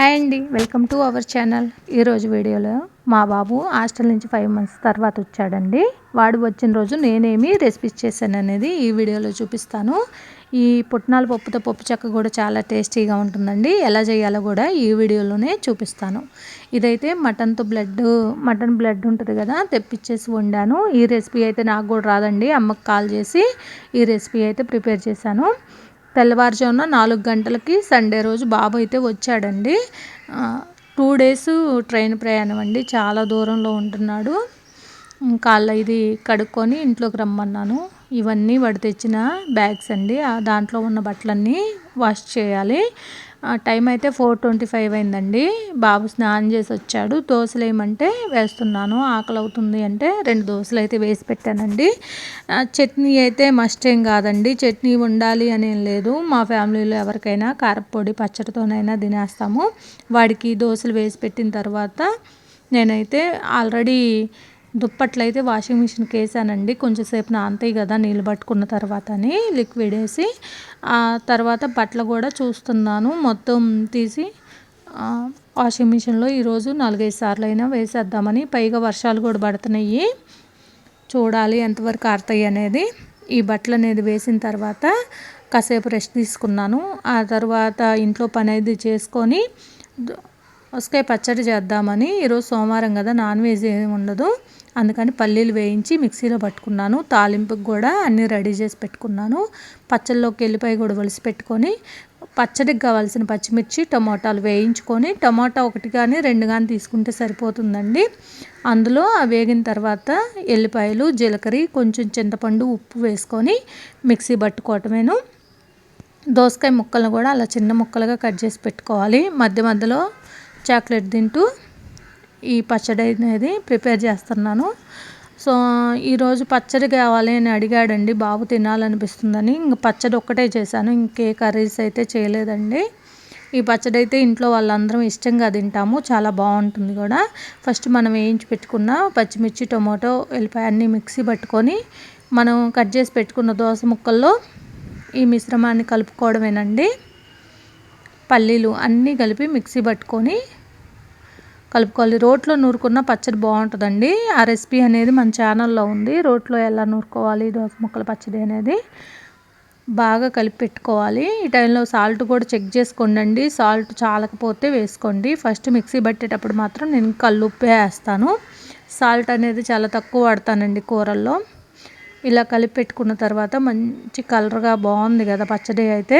Hi అండి welcome to our channel. ఈరోజు వీడియోలో మా బాబు హాస్టల్ నుంచి ఫైవ్ మంత్స్ తర్వాత వచ్చాడండి. వాడు వచ్చిన రోజు నేనేమి రెసిపీస్ చేశాను అనేది ఈ వీడియోలో చూపిస్తాను. ఈ పుట్నాల పప్పుతో పప్పు చెక్క కూడా చాలా టేస్టీగా ఉంటుందండి. ఎలా చేయాలో కూడా ఈ వీడియోలోనే చూపిస్తాను. ఇదైతే మటన్తో బ్లడ్ మటన్ బ్లడ్ ఉంటుంది కదా తెప్పించేసి వండాను. ఈ రెసిపీ అయితే నాకు కూడా రాదండి. అమ్మకు కాల్ చేసి ఈ రెసిపీ అయితే ప్రిపేర్ చేశాను. తెల్లవారుజామున నాలుగు గంటలకి సండే రోజు బాబు అయితే వచ్చాడండి. టూ డేస్ ట్రైన్ ప్రయాణం అండి. చాలా దూరంలో ఉంటున్నాడు. కాళ్ళ ఇది కడుక్కొని ఇంట్లోకి రమ్మన్నాను. ఇవన్నీ వాడు తెచ్చిన బ్యాగ్స్ అండి. దాంట్లో ఉన్న బట్టలన్నీ వాష్ చేయాలి. టైం అయితే ఫోర్ ట్వంటీ ఫైవ్ అయిందండి. బాబు స్నానం చేసి వచ్చాడు. దోశలు వేయమంటే వేస్తున్నాను. ఆకలి అవుతుంది అంటే రెండు దోశలు అయితే వేసి పెట్టానండి. చట్నీ అయితే మస్ట్ ఏం కాదండి. చట్నీ ఉండాలి అని లేదు. మా ఫ్యామిలీలో ఎవరికైనా కారపొడి పచ్చడితోనైనా తినేస్తాము. వాడికి దోశలు వేసి పెట్టిన తర్వాత నేనైతే ఆల్రెడీ దుప్పట్లు అయితే వాషింగ్ మిషన్కి వేసానండి. కొంచెంసేపు నానతాయి కదా నీళ్ళు పట్టుకున్న తర్వాత అని లిక్విడ్ వేసి ఆ తర్వాత బట్టలు కూడా చూస్తున్నాను. మొత్తం తీసి వాషింగ్ మిషన్లో ఈరోజు నాలుగైదు సార్లు అయినా వేసేద్దామని పైగా వర్షాలు కూడా పడుతున్నాయి. చూడాలి ఎంతవరకు ఆరుతాయి అనేది. ఈ బట్టలు అనేది వేసిన తర్వాత కాసేపు రెస్ట్ తీసుకున్నాను. ఆ తర్వాత ఇంట్లో పని అనేది చేసుకొని ఉసకాయ పచ్చడి చేద్దామని ఈరోజు సోమవారం కదా నాన్ వెజ్ ఏమి ఉండదు. అందుకని పల్లీలు వేయించి మిక్సీలో పట్టుకున్నాను. తాలింపుకి కూడా అన్నీ రెడీ చేసి పెట్టుకున్నాను. పచ్చళ్ళలోకి వెళ్ళిపోయి కూడా వలిసి పెట్టుకొని పచ్చడికి కావాల్సిన పచ్చిమిర్చి టమోటాలు వేయించుకొని టమాటా ఒకటి కానీ రెండు కానీ తీసుకుంటే సరిపోతుందండి. అందులో వేగిన తర్వాత ఎల్లిపాయలు జీలకర్ర కొంచెం చింతపండు ఉప్పు వేసుకొని మిక్సీ పట్టుకోవటమేను. దోసకాయ ముక్కలను కూడా అలా చిన్న ముక్కలుగా కట్ చేసి పెట్టుకోవాలి. మధ్య మధ్యలో చాక్లెట్ తింటూ ఈ పచ్చడి అనేది ప్రిపేర్ చేస్తున్నాను. సో ఈరోజు పచ్చడి కావాలి అని అడిగాడండి. బాబు తినాలనిపిస్తుందని ఇంక పచ్చడి ఒక్కటే చేశాను. ఇంకే కర్రీస్ అయితే చేయలేదండి. ఈ పచ్చడి అయితే ఇంట్లో వాళ్ళందరం ఇష్టంగా తింటాము. చాలా బాగుంటుంది కూడా. ఫస్ట్ మనం వేయించి పెట్టుకున్న పచ్చిమిర్చి టొమాటో వెళ్ళిపోయి అన్నీ మిక్సీ పట్టుకొని మనం కట్ చేసి పెట్టుకున్న దోస ముక్కల్లో ఈ మిశ్రమాన్ని కలుపుకోవడమేనండి. పల్లీలు అన్నీ కలిపి మిక్సీ పట్టుకొని కలుపుకోవాలి. రోట్లో నూరుకున్న పచ్చడి బాగుంటుందండి. ఆ రెసిపీ అనేది మన ఛానల్లో ఉంది. రోట్లో ఎలా నూరుకోవాలి దోస ముక్కల పచ్చడి అనేది బాగా కలిపి పెట్టుకోవాలి. ఈ టైంలో సాల్ట్ కూడా చెక్ చేసుకోండి సాల్ట్ చాలకపోతే వేసుకోండి. ఫస్ట్ మిక్సీ పట్టేటప్పుడు మాత్రం నేను కల్లుప్పే వేస్తాను. సాల్ట్ అనేది చాలా తక్కువ వాడతానండి కూరల్లో. ఇలా కలిపి పెట్టుకున్న తర్వాత మంచి కలర్గా బాగుంది కదా పచ్చడి అయితే.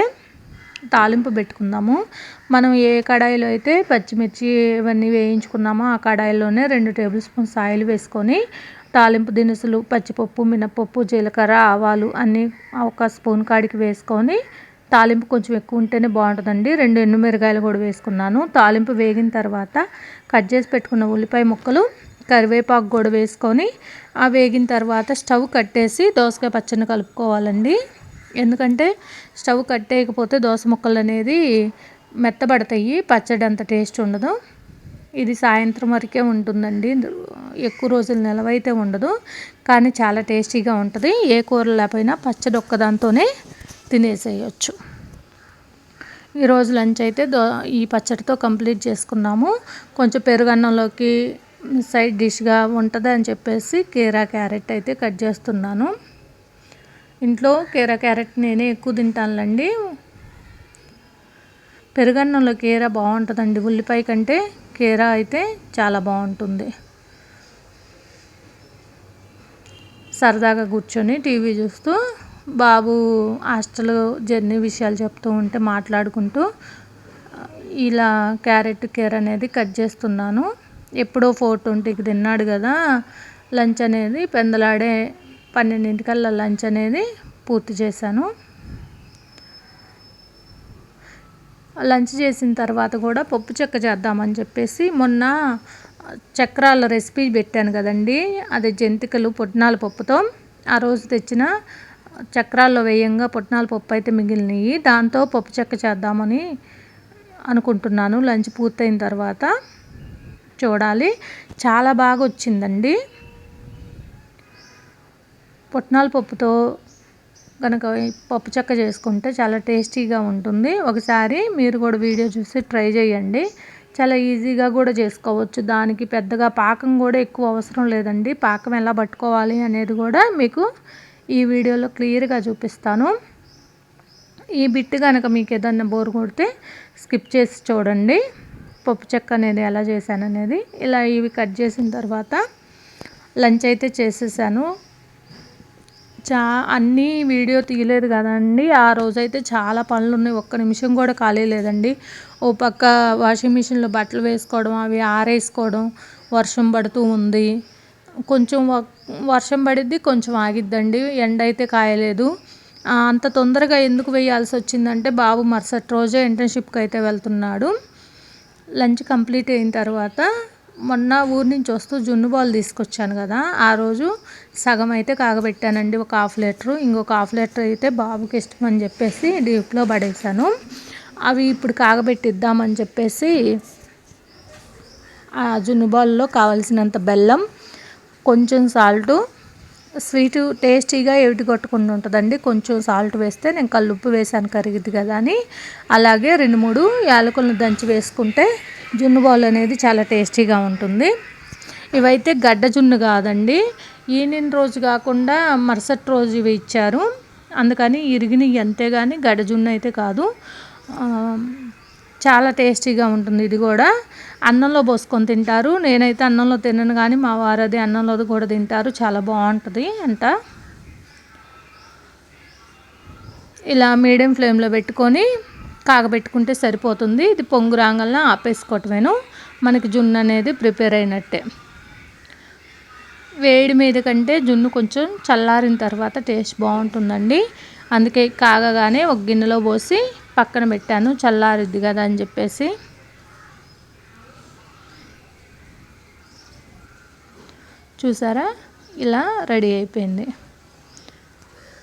తాలింపు పెట్టుకుందాము. మనం ఏ కడాయిలో అయితే పచ్చిమిర్చి ఇవన్నీ వేయించుకున్నామో ఆ కడాయిలోనే రెండు టేబుల్ స్పూన్స్ ఆయిల్ వేసుకొని తాలింపు దినుసులు పచ్చిపప్పు మినపప్పు జీలకర్ర ఆవాలు అన్నీ ఒక స్పూన్ కాడికి వేసుకొని తాలింపు కొంచెం ఎక్కువ ఉంటేనే బాగుంటుందండి. రెండు ఎండుమిరగాయలు కూడా వేసుకున్నాను. తాలింపు వేగిన తర్వాత కట్ చేసి పెట్టుకున్న ఉల్లిపాయ ముక్కలు కరివేపాకు కూడా వేసుకొని ఆ వేగిన తర్వాత స్టవ్ కట్టేసి దోసకాయ పచ్చడిని కలుపుకోవాలండి. ఎందుకంటే స్టవ్ కట్టేయకపోతే దోస ముక్కలు అనేది మెత్తబడతాయి. పచ్చడి అంత టేస్ట్ ఉండదు. ఇది సాయంత్రం వరకే ఉంటుందండి. ఎక్కువ రోజులు నిలవైతే ఉండదు. కానీ చాలా టేస్టీగా ఉంటుంది. ఏ కూర లేకపోయినా పచ్చడి ఒక్కదాంతోనే తినేసేయచ్చు. ఈరోజు లంచ్ అయితే దో ఈ పచ్చడితో కంప్లీట్ చేసుకున్నాము. కొంచెం పెరుగన్నంలోకి సైడ్ డిష్గా ఉంటుంది అని చెప్పేసి కీరా క్యారెట్ అయితే కట్ చేస్తున్నాను. ఇంట్లో కీర క్యారెట్ నేనే ఎక్కువ తింటానులండి. పెరుగన్నంలో కీర బాగుంటుందండి. ఉల్లిపాయ కంటే కీర అయితే చాలా బాగుంటుంది. సరదాగా కూర్చొని టీవీ చూస్తూ బాబు హాస్టల్ జర్నీ విషయాలు చెప్తూ ఉంటే మాట్లాడుకుంటూ ఇలా క్యారెట్ కీర అనేది కట్ చేస్తున్నాను. ఎప్పుడో ఫోర్ ట్వంటీకి తిన్నాడు కదా లంచ్ అనేది పెందలాడే పన్నెండింటికల్లా లంచ్ అనేది పూర్తి చేశాను. లంచ్ చేసిన తర్వాత కూడా పప్పు చెక్క చేద్దామని చెప్పేసి మొన్న చక్రాల రెసిపీ పెట్టాను కదండి. అది జంతికలు పుట్నాల పప్పుతో. ఆ రోజు తెచ్చిన చక్రాల్లో వేయంగా పుట్నాల పప్పు అయితే మిగిలినవి దాంతో పప్పు చెక్క చేద్దామని అనుకుంటున్నాను. లంచ్ పూర్తయిన తర్వాత చూడాలి. చాలా బాగా వచ్చిందండి. పుట్నాల పప్పుతో కనుక పప్పు చెక్క చేసుకుంటే చాలా టేస్టీగా ఉంటుంది. ఒకసారి మీరు కూడా వీడియో చూసి ట్రై చేయండి. చాలా ఈజీగా కూడా చేసుకోవచ్చు. దానికి పెద్దగా పాకం కూడా ఎక్కువ అవసరం లేదండి. పాకం ఎలా పట్టుకోవాలి అనేది కూడా మీకు ఈ వీడియోలో క్లియర్గా చూపిస్తాను. ఈ బిట్ కనుక మీకు ఏదన్నా బోర్ కొడితే స్కిప్ చేసి చూడండి. పప్పు చెక్క అనేది ఎలా చేశాను అనేది ఇలా ఇవి కట్ చేసిన తర్వాత లంచ్ అయితే చేసేసాను. చా అన్నీ వీడియో తీయలేదు కదండి. ఆ రోజైతే చాలా పనులు ఉన్నాయి ఒక్క నిమిషం కూడా ఖాళీ లేదండి. ఓ పక్క వాషింగ్ మిషన్లో బట్టలు వేసుకోవడం అవి ఆరేసుకోవడం వర్షం పడుతూ ఉంది. కొంచెం వర్షం పడిద్ది కొంచెం ఆగిద్దండి. ఎండ అయితే కాయలేదు అంత తొందరగా ఎందుకు వేయాల్సి వచ్చిందంటే బాబు మరుసటి రోజే ఇంటర్న్షిప్కి అయితే వెళ్తున్నాడు. లంచ్ కంప్లీట్ అయిన తర్వాత మొన్న ఊరి నుంచి వస్తూ జున్ను బాల్ తీసుకొచ్చాను కదా ఆ రోజు సగం అయితే కాగబెట్టానండి ఒక హాఫ్ లీటరు ఇంకొక హాఫ్ లీటర్ అయితే బాబుకి ఇష్టం అని చెప్పేసి డీప్లో పడేసాను అవి ఇప్పుడు కాగబెట్టిద్దామని చెప్పేసి ఆ జున్ను బాల్లో కావలసినంత బెల్లం కొంచెం సాల్టు స్వీట్ టేస్టీగా ఏమిటి కొట్టుకుండా ఉంటుందండి. కొంచెం సాల్ట్ వేస్తే నేను కల్లుప్పు వేసాను కరిగిద్ది కదా అని. అలాగే రెండు మూడు యాలకులను దంచి వేసుకుంటే జున్ను బాల్ అనేది చాలా టేస్టీగా ఉంటుంది. ఇవైతే గడ్డ జున్ను కాదండి. ఈనిన రోజు కాకుండా మరుసటి రోజు ఇవి ఇచ్చారు. అందుకని ఇరిగినవి అంతే కానీ గడ్డ జున్ను అయితే కాదు. చాలా టేస్టీగా ఉంటుంది ఇది కూడా. అన్నంలో పోసుకొని తింటారు. నేనైతే అన్నంలో తినను కానీ మా వారు అది అన్నంలో కూడా తింటారు. చాలా బాగుంటుంది అంట. ఇలా మీడియం ఫ్లేమ్లో పెట్టుకొని కాగబెట్టుకుంటే సరిపోతుంది. ఇది పొంగు రాగలన ఆపేసుకోవటమేను. మనకి జున్ను అనేది ప్రిపేర్ అయినట్టే. వేడి మీద కంటే జున్ను కొంచెం చల్లారిన తర్వాత టేస్ట్ బాగుంటుందండి. అందుకే కాగగానే ఒక గిన్నెలో పోసి పక్కన పెట్టాను. చల్లారిద్ది కదా అని చెప్పేసి. చూసారా? ఇలా రెడీ అయిపోయింది.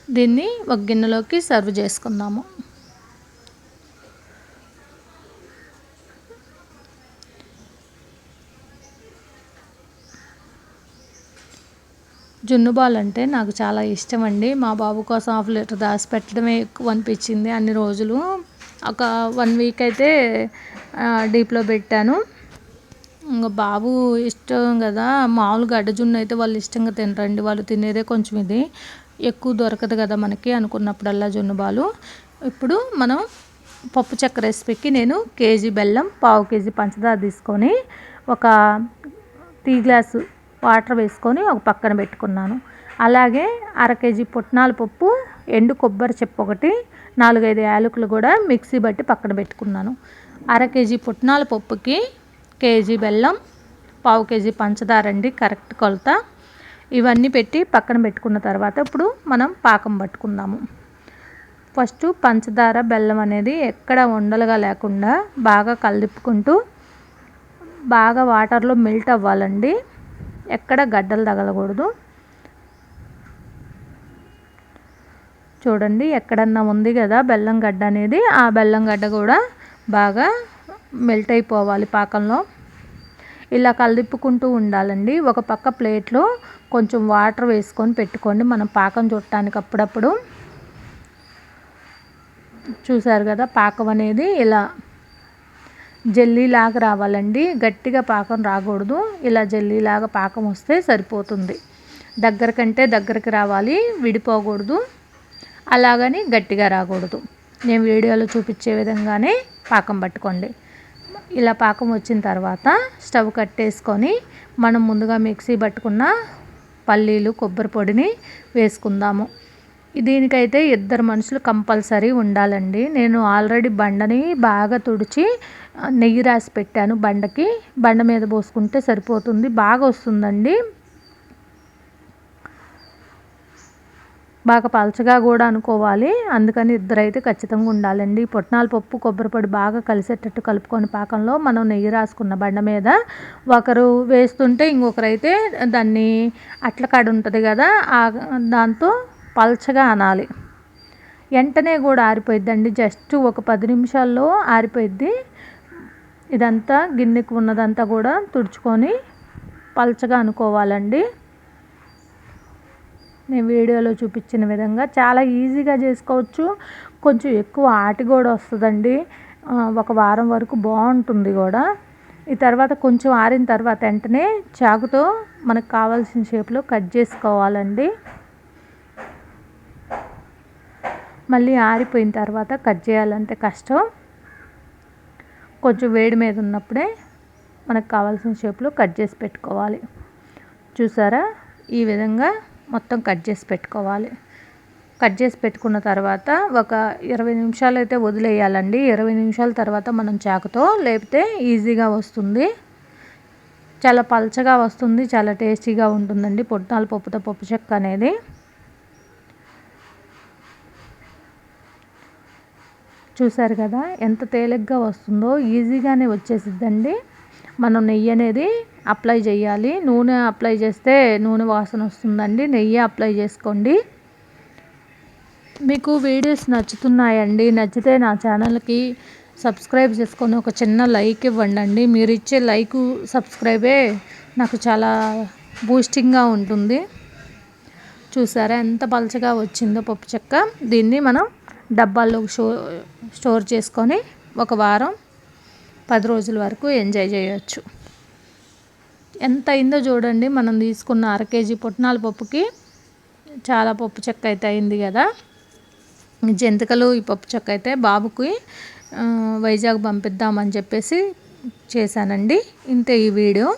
దీన్ని ఒక గిన్నెలోకి సర్వ్ చేసుకుందాము. జున్ను బాల్ అంటే నాకు చాలా ఇష్టం అండి మా బాబు కోసం హాఫ్ లీటర్ దాసి పెట్టడమే ఎక్కువ అనిపించింది అన్ని రోజులు. ఒక వన్ వీక్ అయితే డీప్లో పెట్టాను. ఇంకా బాబు ఇష్టం కదా. మామూలు గడ్డ జున్ను అయితే వాళ్ళు ఇష్టంగా తినరండి. వాళ్ళు తినేదే కొంచెం ఇది ఎక్కువ దొరకదు కదా మనకి అనుకున్నప్పుడల్లా జున్ను బాలు. ఇప్పుడు మనం పప్పు చెక్క రెసిపీకి నేను కేజీ బెల్లం పావు కేజీ పంచదార తీసుకొని ఒక టీ గ్లాసు వాటర్ వేసుకొని ఒక పక్కన పెట్టుకున్నాను. అలాగే అర కేజీ పుట్నాల పప్పు ఎండు కొబ్బరి చెప్పు ఒకటి నాలుగైదు యాలకులు కూడా మిక్సీ బట్టి పక్కన పెట్టుకున్నాను. అర కేజీ పుట్నాల పప్పుకి కేజీ బెల్లం పావు కేజీ పంచదార అండి కరెక్ట్ కొలత. ఇవన్నీ పెట్టి పక్కన పెట్టుకున్న తర్వాత ఇప్పుడు మనం పాకం పట్టుకుందాము. ఫస్ట్ పంచదార బెల్లం అనేది ఎక్కడ ఉండలుగా లేకుండా బాగా కలుపుకుంటూ బాగా వాటర్లో మెల్ట్ అవ్వాలండి. ఎక్కడ గడ్డలు తగలకూడదు. చూడండి ఎక్కడన్నా ఉంది కదా బెల్లం గడ్డ అనేది ఆ బెల్లం గడ్డ కూడా బాగా మెల్ట్ అయిపోవాలి పాకంలో. ఇలా కలిపుకుంటూ ఉండాలండి. ఒక పక్క ప్లేట్లో కొంచెం వాటర్ వేసుకొని పెట్టుకోండి. మనం పాకం చుట్టడానికి అప్పుడప్పుడు. చూసారు కదా పాకం అనేది ఇలా జల్లీలాగా రావాలండి. గట్టిగా పాకం రాకూడదు. ఇలా జల్లీలాగా పాకం వస్తే సరిపోతుంది. దగ్గర కంటే దగ్గరికి రావాలి విడిపోకూడదు. అలాగని గట్టిగా రాకూడదు. నేను వీడియోలో చూపించే విధంగానే పాకం పట్టుకోండి. ఇలా పాకం వచ్చిన తర్వాత స్టవ్ కట్టేసుకొని మనం ముందుగా మిక్సీ పట్టుకున్న పల్లీలు కొబ్బరి పొడిని వేసుకుందాము. దీనికైతే ఇద్దరు మనుషులు కంపల్సరీ ఉండాలండి. నేను ఆల్రెడీ బండని బాగా తుడిచి నెయ్యి రాసి పెట్టాను బండకి. బండ మీద పోసుకుంటే సరిపోతుంది. బాగా వస్తుందండి. బాగా పలచగా కూడా అనుకోవాలి. అందుకని ఇద్దరైతే ఖచ్చితంగా ఉండాలండి. పుట్నాల పప్పు కొబ్బరి పొడి బాగా కలిసేటట్టు కలుపుకొని పాకంలో మనం నెయ్యి రాసుకున్న బండ మీద. ఒకరు వేస్తుంటే ఇంకొకరైతే దాన్ని అట్ల కాడ ఉంటుంది కదా దాంతో పల్చగా అనాలి. వెంటనే కూడా ఆరిపోయిద్దండి. జస్ట్ ఒక పది నిమిషాల్లో ఆరిపోయిద్ది. ఇదంతా గిన్నెకు ఉన్నదంతా కూడా తుడుచుకొని పల్చగా అనుకోవాలండి. నేను వీడియోలో చూపించిన విధంగా చాలా ఈజీగా చేసుకోవచ్చు. కొంచెం ఎక్కువ ఆటి కూడా వస్తుందండి. ఒక వారం వరకు బాగుంటుంది కూడా. ఈ తర్వాత కొంచెం ఆరిన తర్వాత వెంటనే చాకుతో మనకు కావాల్సిన షేప్లో కట్ చేసుకోవాలండి. మళ్ళీ ఆరిపోయిన తర్వాత కట్ చేయాలంటే కష్టం. కొంచెం వేడి మీద ఉన్నప్పుడే మనకు కావాల్సిన షేప్లో కట్ చేసి పెట్టుకోవాలి. చూసారా? ఈ విధంగా మొత్తం కట్ చేసి పెట్టుకోవాలి. కట్ చేసి పెట్టుకున్న తర్వాత ఒక ఇరవై నిమిషాలు అయితే వదిలేయాలండి. ఇరవై నిమిషాల తర్వాత మనం చాకుతో లేపితే ఈజీగా వస్తుంది. చాలా పల్చగా వస్తుంది చాలా టేస్టీగా ఉంటుందండి. పొట్టాల పప్పుతో పప్పు చెక్క అనేది. చూసారు కదా ఎంత తేలిగ్గా వస్తుందో ఈజీగానే వచ్చేసిద్దండి. మనం నెయ్యి అనేది అప్లై చేయాలి. నూనె అప్లై చేస్తే నూనె వాసన వస్తుందండి. నెయ్యి అప్లై చేసుకోండి. మీకు వీడియోస్ నచ్చుతున్నాయండి నచ్చితే నా ఛానల్కి సబ్స్క్రైబ్ చేసుకొని ఒక చిన్న లైక్ ఇవ్వండి అండి మీరు ఇచ్చే లైక్ సబ్స్క్రైబే నాకు చాలా బూస్టింగ్గా ఉంటుంది. చూసారా ఎంత పలచగా వచ్చిందో పప్పు చెక్క. దీన్ని మనం డబ్బాల్లో షో స్టోర్ చేసుకొని ఒక వారం పది రోజుల వరకు ఎంజాయ్ చేయొచ్చు. ఎంత అయిందో చూడండి. మనం తీసుకున్న అర కేజీ పుట్నాల పప్పుకి చాలా పప్పు చెక్క అయితే అయింది కదా. జంతికలు ఈ పప్పు చెక్క అయితే బాబుకి వైజాగ్ పంపిద్దామని చెప్పేసి చేశానండి. ఇంతే ఈ వీడియో.